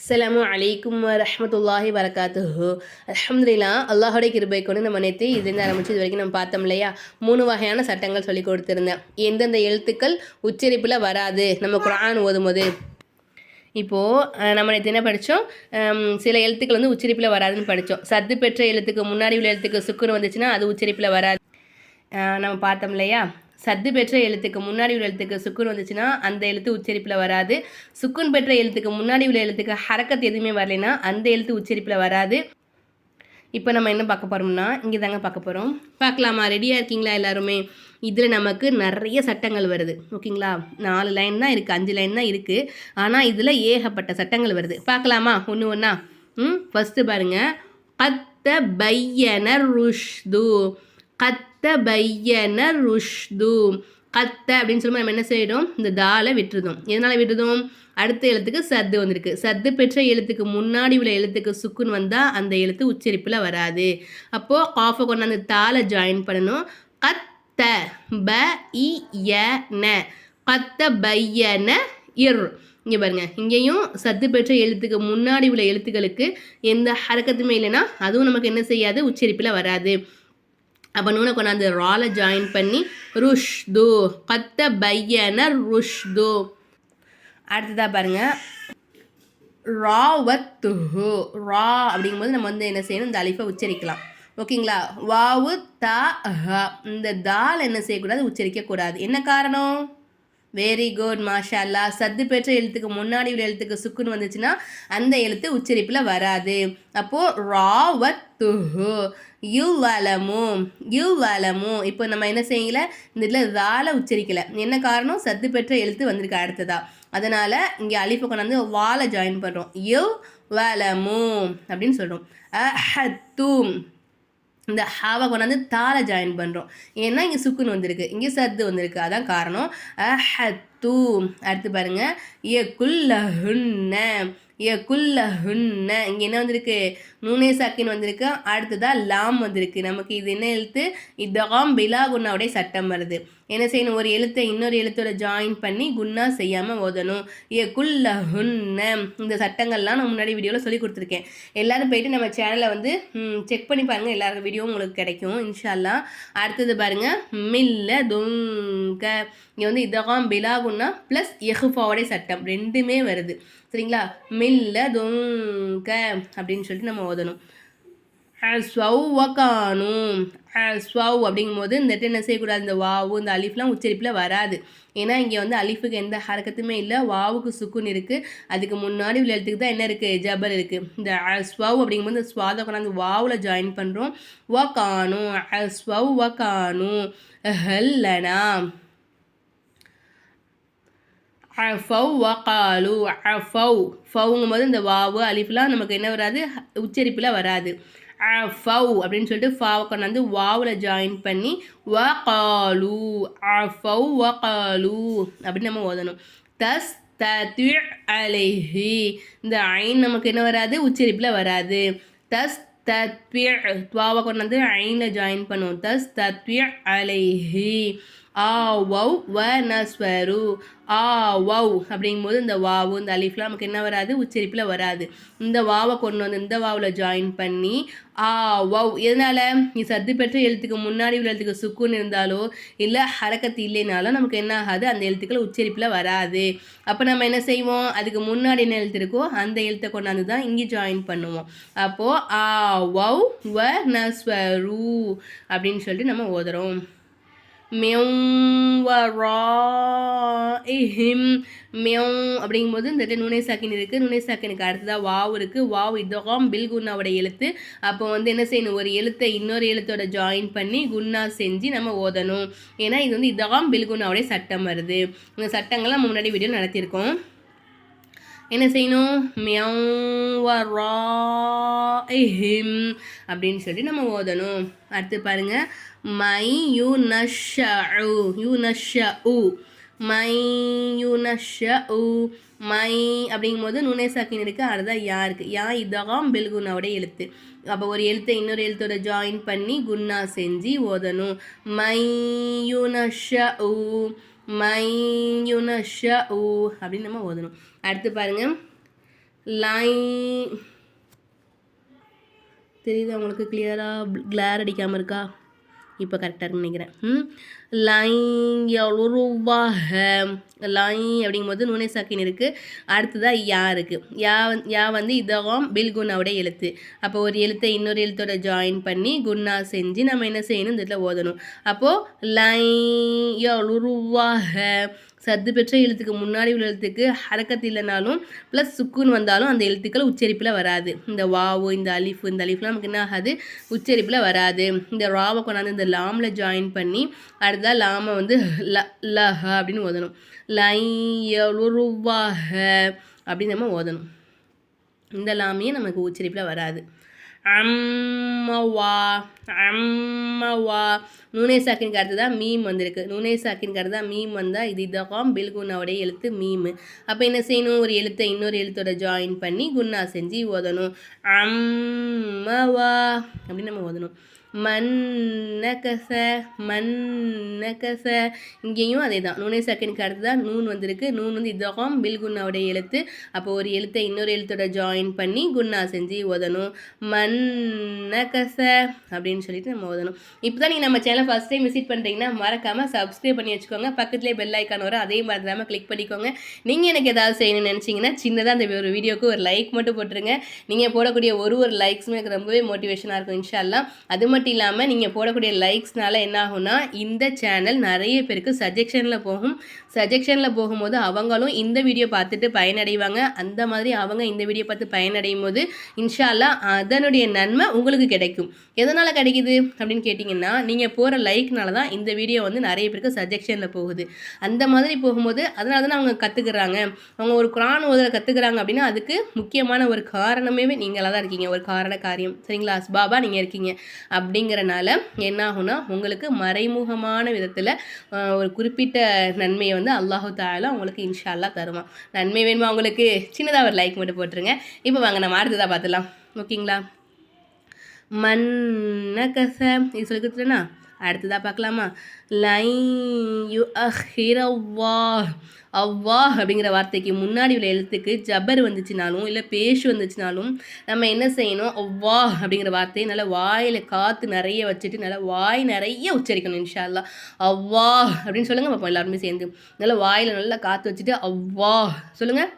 அஸ்லாம் அலைக்கும் ரஹமத்துல்லாஹி வரகாத்துஹு அல்ஹம்துலில்லாஹ் அல்லாஹோடைய கிருபை கொண்டு நம்ம நேற்று இதுலேருந்து ஆரம்பித்து இது வரைக்கும் நம்ம பார்த்தோம் இல்லையா? மூணு வகையான சட்டங்கள் சொல்லி கொடுத்துருந்தேன். எந்தெந்த எழுத்துக்கள் உச்சரிப்பில் வராது? நம்ம குரான் ஓதும்போது. இப்போது நம்ம நேற்று என்ன படித்தோம் சில எழுத்துக்கள் வந்து உச்சரிப்பில் வராதுன்னு படித்தோம் சத்து பெற்ற எழுத்துக்கு முன்னாடி உள்ள எழுத்துக்கு சுக்குன்னு வந்துச்சுன்னா அது உச்சரிப்பில் வராது. நம்ம பார்த்தோம் இல்லையா? சத்து பெற்ற எழுத்துக்கு முன்னாடி உள்ள எழுத்துக்கு சுக்குன் வந்துச்சுன்னா அந்த எழுத்து உச்சரிப்பில் வராது. சுக்குன் பெற்ற எழுத்துக்கு முன்னாடி உள்ள எழுத்துக்கு ஹரக்கத் எதுவுமே வரலைன்னா அந்த எழுத்து உச்சரிப்பில் வராது. இப்போ நம்ம என்ன பார்க்க போகிறோம்னா இங்கே தாங்க பார்க்க போகிறோம் பார்க்கலாமா? ரெடியாக இருக்கீங்களா எல்லாருமே? இதில் நமக்கு நிறைய சட்டங்கள் வருது. ஓகேங்களா? நாலு லைன் தான் இருக்குது அஞ்சு லைன் தான் இருக்குது ஆனால் இதில் ஏகப்பட்ட சட்டங்கள் வருது. பார்க்கலாமா? ஒன்று ஒன்றா ம் ஃபஸ்ட்டு பாருங்கள் கத்த பையன ருஷ்து. கத்த பையன ருஷ்து. கத்த அப்படின்னு சொல்லும்போது நம்ம என்ன செய்கிறோம் இந்த தாலை விட்டுருதோம் எதனால் விட்டுருதோம் அடுத்த எழுத்துக்கு சத்து வந்திருக்கு. சத்து பெற்ற எழுத்துக்கு முன்னாடி உள்ள எழுத்துக்கு சுக்குன் வந்தால் அந்த எழுத்து உச்சரிப்பில் வராது. அப்போது காஃபை கொண்டாந்து தாளை ஜாயின் பண்ணணும். கத்த ப இ ய ந கத்த பையன இர். இங்கே பாருங்க. இங்கேயும் சத்து பெற்ற எழுத்துக்கு முன்னாடி உள்ள எழுத்துக்களுக்கு எந்த ஹரக்கத்துமே இல்லைன்னா அதுவும் நமக்கு என்ன செய்யாது? உச்சரிப்பில் வராது. அப்போ நூனை கொண்டாந்து ரால ஜாயின் பண்ணி ருஷ்து கத்த பையன ருஷ்து. அடுத்ததாக பாருங்க ராவத்துஹு. ரா அப்படிங்கும்போது நம்ம வந்து என்ன செய்யணும்? இந்த அலிஃபை உச்சரிக்கலாம். ஓகேங்களா? வாவு தா இந்த தால் என்ன செய்யக்கூடாது? உச்சரிக்கக்கூடாது. என்ன காரணம்? வெரி குட் மாஷா அல்லா சத்து பெற்ற எழுத்துக்கு முன்னாடி உள்ள எழுத்துக்கு சுக்குன்னு வந்துச்சுன்னா அந்த எழுத்து உச்சரிப்பில் வராது. அப்போது ராவத்துஹு. யு வலமு யு வலமு இப்போ நம்ம என்ன செய்யல? இந்த இதில் தால உச்சரிக்கலை. என்ன காரணம்? சத்து பெற்ற எழுத்து வந்திருக்கு அடுத்ததா. அதனால் இங்கே அழிப்பு கொண்டாந்து வாலை ஜாயின் பண்ணுறோம் யு வலமு அப்படின்னு சொல்கிறோம் அஹத்தும் இந்த ஹாவை கொண்டாந்து தாளை ஜாயின் பண்ணுறோம் ஏன்னா இங்கே சுக்குன்னு வந்திருக்கு. இங்கே சத்து வந்திருக்கு. அதான் காரணம். அஹத்து அடுத்து பாருங்க. எ குல்லஹுன்ன. எ குல்லஹுன்ன இங்கே என்ன வந்திருக்கு? நூனே சாக்கின் வந்திருக்கு. அடுத்ததாக லாம் வந்திருக்கு. நமக்கு இது என்ன எழுத்து? இதகாம் பிலா குன்னாவுடைய சட்டம் வருது. என்ன செய்யணும்? ஒரு எழுத்தை இன்னொரு எழுத்தோட ஜாயின் பண்ணி குன்னா செய்யாமல் ஓதணும். ஏ குல்லஹுன்ன இந்த சட்டங்கள்லாம் நான் முன்னாடி வீடியோவில் சொல்லி கொடுத்துருக்கேன். எல்லோரும் போயிட்டு நம்ம சேனலை வந்து செக் பண்ணி பாருங்கள் எல்லாருக்கும் வீடியோ உங்களுக்கு கிடைக்கும். இன்ஷால்லா. அடுத்தது பாருங்கள் மில்ல துங்க. இங்கே வந்து இதகாம் பிலாகுன்னா ப்ளஸ் எஹுஃபாவோடைய சட்டம். ரெண்டுமே வருது. சரிங்களா? மில் துங்க அப்படின்னு சொல்லிட்டு நம்ம ஓதணும். ஸ்வவ் வக்கானும் ஸ்வவ் அப்படிங்கும்போது இந்த இடத்துல என்ன செய்யக்கூடாது? இந்த வாவு இந்த அலிஃப்லாம் உச்சரிப்பில் வராது. ஏன்னா இங்கே வந்து அலிஃபுக்கு எந்த ஹரக்கத்துமே இல்லை. வாவுக்கு சுக்குன்னு இருக்குது அதுக்கு முன்னாடி உள்ள எழுத்துக்கு தான் என்ன இருக்குது ஜபர் இருக்குது இந்த அஸ்வவ் அப்படிங்கும்போது இந்த ஸ்வாதை கொண்டாந்து வாவில் ஜாயின் பண்ணுறோம் வக்கானும் ஸ்வவ் வக்கானும் ஹல்லனா. ஃபவ் வகாலு ஃபவ் ஃபவுங்கும் போது இந்த வாவு அலிஃப்லாம் நமக்கு என்ன வராது? உச்சரிப்பில் வராது. ஃபவ் அப்படின்னு சொல்லிட்டு ஃபாவை கொண்டாந்து வாவில் ஜாயின் பண்ணி வகாலு ஃபவ் வகாலு அப்படின்னு நம்ம ஓதணும். தஸ் தத்வி அலைஹி. இந்த ஐன் நமக்கு என்ன வராது? உச்சரிப்பில் வராது. தஸ் தத்வி துவாவை கொண்டாந்து ஐனில் ஜாயின் பண்ணுவோம். தஸ் தத்வி அலைஹி. ஆ வவ் வ நஸ்வரு ஆ வவ் அப்படிங்கும்போது இந்த வாவு இந்த அலிஃப்லாம் நமக்கு என்ன வராது? உச்சரிப்பில் வராது. இந்த வாவை கொண்டு வந்து இந்த வாவில் ஜாயின் பண்ணி ஆ வவ் எதனால்? நீ சத்து பெற்ற எழுத்துக்கு முன்னாடி உள்ள எழுத்துக்கு சுக்குன்னு இருந்தாலோ இல்லை ஹரக்கத்து இல்லைனாலும் நமக்கு என்ன ஆகாது? அந்த எழுத்துக்கள் உச்சரிப்பில் வராது. அப்போ நம்ம என்ன செய்வோம்? அதுக்கு முன்னாடி என்ன எழுத்து இருக்கோ அந்த எழுத்தை கொண்டாந்து தான் இங்கே ஜாயின் பண்ணுவோம். அப்போது ஆ வவ் வ நஸ்வரு அப்படின்னு சொல்லிட்டு நம்ம ஓதுறோம். மியம் மியம் அப்படிங்கும்போது இந்த இடத்துல நுனை சாக்கின் இருக்குது நுனை சாக்கினுக்கு அடுத்ததாக வாவ் இருக்குது வாவ் இதகாம் பில் குன்னாவோட எழுத்து. அப்போ வந்து என்ன செய்யணும்? ஒரு எழுத்தை இன்னொரு எழுத்தோட ஜாயின் பண்ணி குன்னா செஞ்சு நம்ம ஓதணும். ஏன்னா இது வந்து இதகாம் பில் குன்னாவுடைய சட்டம் வருது. இந்த சட்டங்கள்லாம் நம்ம முன்னாடி வீடியோ நடத்தியிருக்கோம். என்ன செய்யணும்? மியம் அப்படின்னு சொல்லி நம்ம ஓதணும். அடுத்து பாருங்கள் மை யூ நஷு யூ நஷு மை யூ நஷு மை அப்படிங்கும்போது நுனே சாக்கின் இருக்கு அதுதான் யாருக்கு யா இதகாம் பெல்குனாவோட எழுத்து அப்போ ஒரு எழுத்தை இன்னொரு எழுத்தோட ஜாயின் பண்ணி குன்னா செஞ்சு ஓதணும் மை யூ நஷு மை யுனஷ ஊ அப்படின்னு நம்ம ஓதணும் அடுத்து பாருங்க லைன் தெரியுது அவங்களுக்கு கிளியராக கிளார் அடிக்காமல் இருக்கா இப்போ கரெக்டாக இருக்குன்னு நினைக்கிறேன். லைங் லைன் எவ்வளோவாக லைன் அப்படிங்கும்போது நுனை சாக்கின் இருக்குது அடுத்ததாக யா இருக்குது யா வந்து யா வந்து இதகம் பில் குன்னாவுடைய எழுத்து. அப்போ ஒரு எழுத்தை இன்னொரு எழுத்தோட ஜாயின் பண்ணி குன்னா செஞ்சு நம்ம என்ன செய்யணும்? இந்த இடத்துல ஓதணும். அப்போது லைன் எவ்வளோவாக சத்து பெற்ற எழுத்துக்கு முன்னாடி உள்ள எழுத்துக்கு ஹரக்கத்து இல்லைனாலும் ப்ளஸ் சுக்குன்னு வந்தாலும் அந்த எழுத்துக்கள் உச்சரிப்பில் வராது. இந்த வாவு இந்த அலிஃபு இந்த அலிஃப்லாம் நமக்கு என்ன ஆகாது உச்சரிப்பில் வராது. இந்த ராவை கொண்டாந்து இந்த லாமில் ஜாயின் பண்ணி அடுத்ததாக லாமை வந்து ல லஹ அப்படின்னு ஓதணும். லையலுருவாஹ அப்படின்னு நம்ம ஓதணும். இந்த லாமையே நமக்கு உச்சரிப்பில் வராது. அம்மவா அம்மவா நூனே சாக்கின் தான் மீம் வந்திருக்கு. நூனே சாக்கின் கருத்து தான் மீம் வந்தால் இது இதகாம் பில்குன்னாவுடைய எழுத்து மீம். அப்போ என்ன செய்யணும்? ஒரு எழுத்தை இன்னொரு எழுத்தோட ஜாயின் பண்ணி குன்னா செஞ்சு ஓதணும். அம்மவா அப்படின்னு நம்ம ஓதணும். மன்னகச மன்னகச. இங்கேயும் அதே தான் நூனை செகண்ட்க்கு அடுத்து தான் நூன் வந்திருக்கு. நூன் வந்து இதகம் பில் குன்னாவுடைய எழுத்து. அப்போ ஒரு எழுத்தை இன்னொரு எழுத்தோட ஜாயின் பண்ணி குன்னா செஞ்சு ஓதணும். மன்னகச அப்படின்னு சொல்லிட்டு நம்ம ஓதணும். இப்போ தான் நீங்கள் நம்ம சேனல் ஃபஸ்ட் டைம் விசிட் பண்ணுறீங்கன்னா மறக்காமல் சப்ஸ்கிரைப் பண்ணி வச்சுக்கோங்க. பக்கத்துலேயே பெல் ஐக்கான் வரும். அதே மாதிரி தான் கிளிக் பண்ணிக்கோங்க. நீங்கள் எனக்கு ஏதாவது செய்யணும்னு நினச்சிங்கன்னா சின்னதாக அந்த ஒரு வீடியோக்கு ஒரு லைக் மட்டும் போட்டுருங்க. நீங்கள் போடக்கூடிய ஒரு ஒரு லைக்ஸுமே எனக்கு ரொம்பவே மோட்டிவேஷனாக இருக்கும் இன்ஷால்லாம் அது மட்டும் மட்டும் இல்லாமல் நீங்கள் போடக்கூடிய லைக்ஸ்னால என்ன ஆகும்னா இந்த சேனல் நிறைய பேருக்கு சஜெக்ஷனில் போகும். சஜெக்ஷனில் போகும்போது அவங்களும் இந்த வீடியோ பார்த்துட்டு பயனடைவாங்க. அந்த மாதிரி அவங்க இந்த வீடியோ பார்த்து பயனடையும் போது இன்ஷால்லா அதனுடைய நன்மை உங்களுக்கு கிடைக்கும். எதனால் கிடைக்குது அப்படின்னு கேட்டிங்கன்னா நீங்கள் போகிற லைக்னால தான் இந்த வீடியோ வந்து நிறைய பேருக்கு சஜெக்ஷனில் போகுது. அந்த மாதிரி போகும்போது அதனால தான் அவங்க கற்றுக்குறாங்க அவங்க ஒரு குரான் ஓதலை கற்றுக்குறாங்க அப்படின்னா அதுக்கு முக்கியமான ஒரு காரணமே நீங்களாக தான் இருக்கீங்க. ஒரு காரண காரியம். சரிங்களா? அஸ்பாபா நீங்கள் இருக்கீங்க. அப்படிங்கிறனால என்ன ஆகும்னா உங்களுக்கு மறைமுகமான விதத்தில் ஒரு குறிப்பிட்ட நன்மையை வந்து அல்லாஹு தாலா உங்களுக்கு இன்ஷால்லா தருவான். நன்மை வேணுமா உங்களுக்கு? சின்னதாக ஒரு லைக் மட்டும் போட்டுருங்க. இப்போ வாங்க நம்ம அடுத்ததாக பார்த்துலாம் ஓகேங்களா? மன்னகச இது சொல்லி கொடுத்துட்டேன்னா அடுத்ததாக பார்க்கலாமா? லை யு அஹிரவா அவ்வா அப்படிங்கிற வார்த்தைக்கு முன்னாடி உள்ள எழுத்துக்கு ஜபர் வந்துச்சுனாலும் இல்லை பேஷு வந்துச்சுனாலும் நம்ம என்ன செய்யணும்? அவ்வா அப்படிங்கிற வார்த்தையை நல்லா வாயில் காற்று நிறைய வச்சுட்டு நல்லா வாய் நிறைய உச்சரிக்கணும் இன்ஷால்லா அவ்வா அப்படின்னு சொல்லுங்கள் பார்ப்போம் எல்லாருமே சேர்ந்து நல்லா வாயில் நல்லா காற்று வச்சுட்டு அவ்வா சொல்லுங்கள்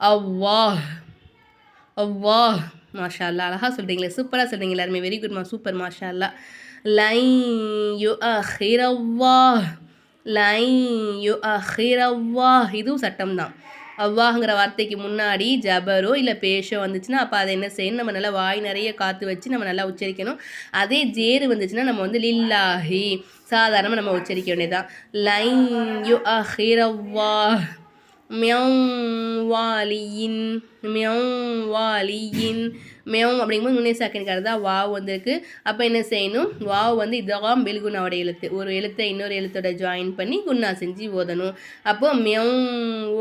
அவ்வா அவ்வா மாஷா அல்லா அழகாக சொல்கிறீங்களே சூப்பராக சொல்கிறீங்க எல்லாருமே. வெரி குட் மா சூப்பர் மாஷா அல்லா லைன் யு அஹிரவ்வா லைன் யு அஹிரவ்வா இதுவும் சட்டம் தான் அவ்வாங்கிற வார்த்தைக்கு முன்னாடி ஜபரோ இல்லை பேஷோ வந்துச்சுன்னா அப்போ அதை என்ன செய்யணும்? நம்ம நல்லா வாய் நிறைய காற்று வச்சு நம்ம நல்லா உச்சரிக்கணும். அதே ஜேரு வந்துச்சுன்னா நம்ம வந்து லில்லாஹி. சாதாரணமாக நம்ம உச்சரிக்க வேண்டியதான் லைன் யு அஹிரவ்வா மியம் வாலியின் மியம் வாலியின் மேவம் அப்படிங்கும்போது முன்னே சாக்கினுக்காரு தான் வாவ் வந்திருக்கு. அப்போ என்ன செய்யணும்? வாவ் வந்து இதெல்லாம் பெல்குனாவோட எழுத்து. ஒரு எழுத்தை இன்னொரு எழுத்தோட ஜாயின் பண்ணி குன்னா செஞ்சு ஓதணும். அப்போது மெவ்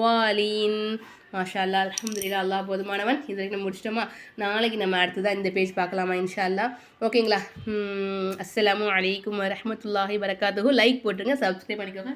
வாலியின் மாஷா அல்லா அலமதுல்லா அல்லா போதுமானவன். இது வரைக்கும் முடிச்சிட்டோமா? நாளைக்கு நம்ம அடுத்ததாக இந்த பேஜ் பார்க்கலாமா இன்ஷா அல்லா ஓகேங்களா அஸ்லாம் வலைக்கம் வரமத்துல்லாஹி வரகாத்துகு லைக் போட்டுருங்க சப்ஸ்கிரைப் பண்ணிக்கோங்க.